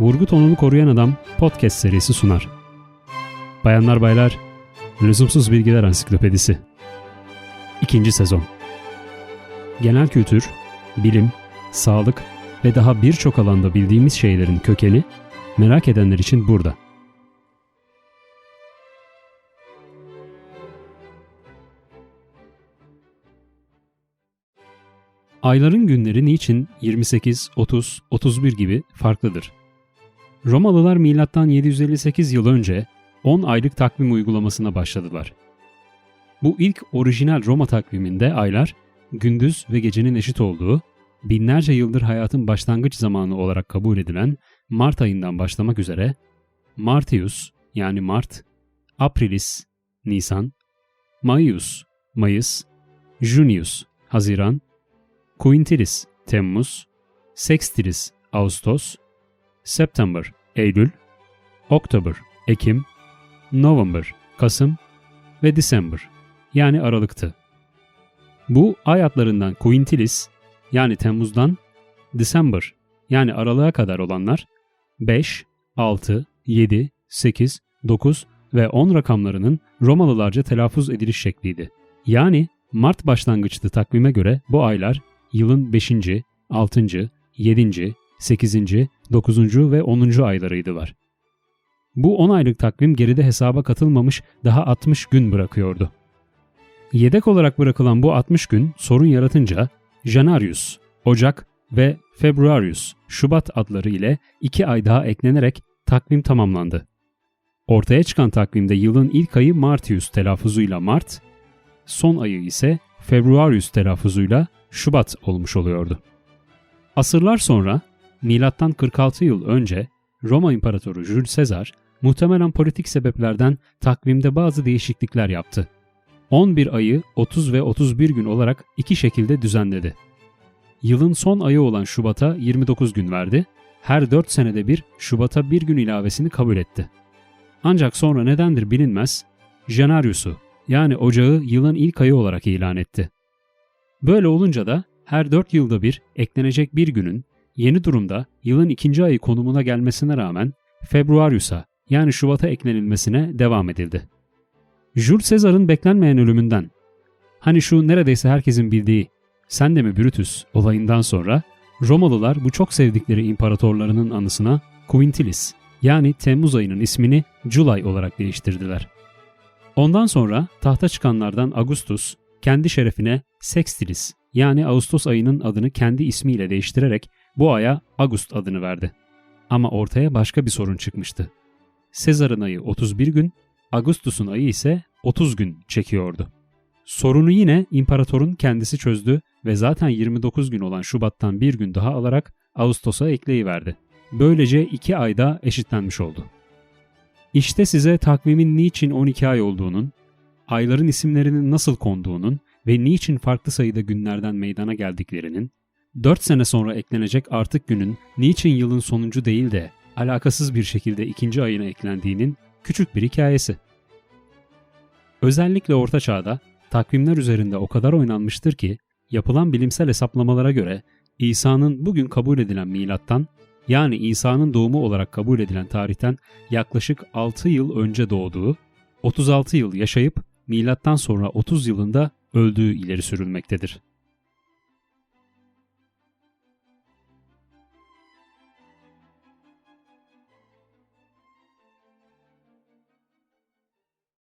Vurgu tonunu koruyan adam podcast serisi sunar. Bayanlar baylar, Lüzumsuz Bilgiler Ansiklopedisi. İkinci sezon. Genel kültür, bilim, sağlık ve daha birçok alanda bildiğimiz şeylerin kökeni merak edenler için burada. Ayların günleri niçin 28, 30, 31 gibi farklıdır? Romalılar milattan 758 yıl önce 10 aylık takvim uygulamasına başladılar. Bu ilk orijinal Roma takviminde aylar gündüz ve gecenin eşit olduğu, binlerce yıldır hayatın başlangıç zamanı olarak kabul edilen Mart ayından başlamak üzere Martius yani Mart, Aprilis, Nisan, Maius, Mayıs, Junius, Haziran, Quintilis, Temmuz, Sextilis, Ağustos, September, Eylül, October, Ekim, November, Kasım ve December yani Aralık'tı. Bu ay adlarından Quintilis yani Temmuz'dan December yani Aralık'a kadar olanlar 5, 6, 7, 8, 9 ve 10 rakamlarının Romalılarca telaffuz ediliş şekliydi. Yani Mart başlangıçlı takvime göre bu aylar yılın 5., 6., 7., 8., 9. ve 10. aylarıydılar. Bu 10 aylık takvim geride hesaba katılmamış daha 60 gün bırakıyordu. Yedek olarak bırakılan bu 60 gün sorun yaratınca Janarius, Ocak ve Februarius, Şubat adları ile 2 ay daha eklenerek takvim tamamlandı. Ortaya çıkan takvimde yılın ilk ayı Martius telaffuzuyla Mart, son ayı ise Februarius telaffuzuyla Şubat olmuş oluyordu. Asırlar sonra milattan 46 yıl önce Roma İmparatoru Jules Caesar muhtemelen politik sebeplerden takvimde bazı değişiklikler yaptı. 11 ayı 30 ve 31 gün olarak iki şekilde düzenledi. Yılın son ayı olan Şubat'a 29 gün verdi, her 4 senede bir Şubat'a bir gün ilavesini kabul etti. Ancak sonra nedendir bilinmez, Janarius'u yani Ocağı yılın ilk ayı olarak ilan etti. Böyle olunca da her 4 yılda bir eklenecek bir günün yeni durumda yılın ikinci ayı konumuna gelmesine rağmen Februarius'a yani Şubat'a eklenilmesine devam edildi. Jules Caesar'ın beklenmeyen ölümünden, hani şu neredeyse herkesin bildiği sen de mi Brutus olayından sonra Romalılar bu çok sevdikleri imparatorlarının anısına Quintilis yani Temmuz ayının ismini July olarak değiştirdiler. Ondan sonra tahta çıkanlardan Augustus kendi şerefine Sextilis yani Ağustos ayının adını kendi ismiyle değiştirerek bu aya August adını verdi. Ama ortaya başka bir sorun çıkmıştı. Sezar'ın ayı 31 gün, Augustus'un ayı ise 30 gün çekiyordu. Sorunu yine imparatorun kendisi çözdü ve zaten 29 gün olan Şubat'tan bir gün daha alarak Ağustos'a ekleyiverdi. Böylece 2 ayda eşitlenmiş oldu. İşte size takvimin niçin 12 ay olduğunun, ayların isimlerinin nasıl konduğunun ve niçin farklı sayıda günlerden meydana geldiklerinin, 4 sene sonra eklenecek artık günün niçin yılın sonuncu değil de alakasız bir şekilde ikinci ayına eklendiğinin küçük bir hikayesi. Özellikle Orta Çağ'da takvimler üzerinde o kadar oynanmıştır ki yapılan bilimsel hesaplamalara göre İsa'nın bugün kabul edilen milattan yani İsa'nın doğumu olarak kabul edilen tarihten yaklaşık 6 yıl önce doğduğu, 36 yıl yaşayıp milattan sonra 30 yılında öldüğü ileri sürülmektedir.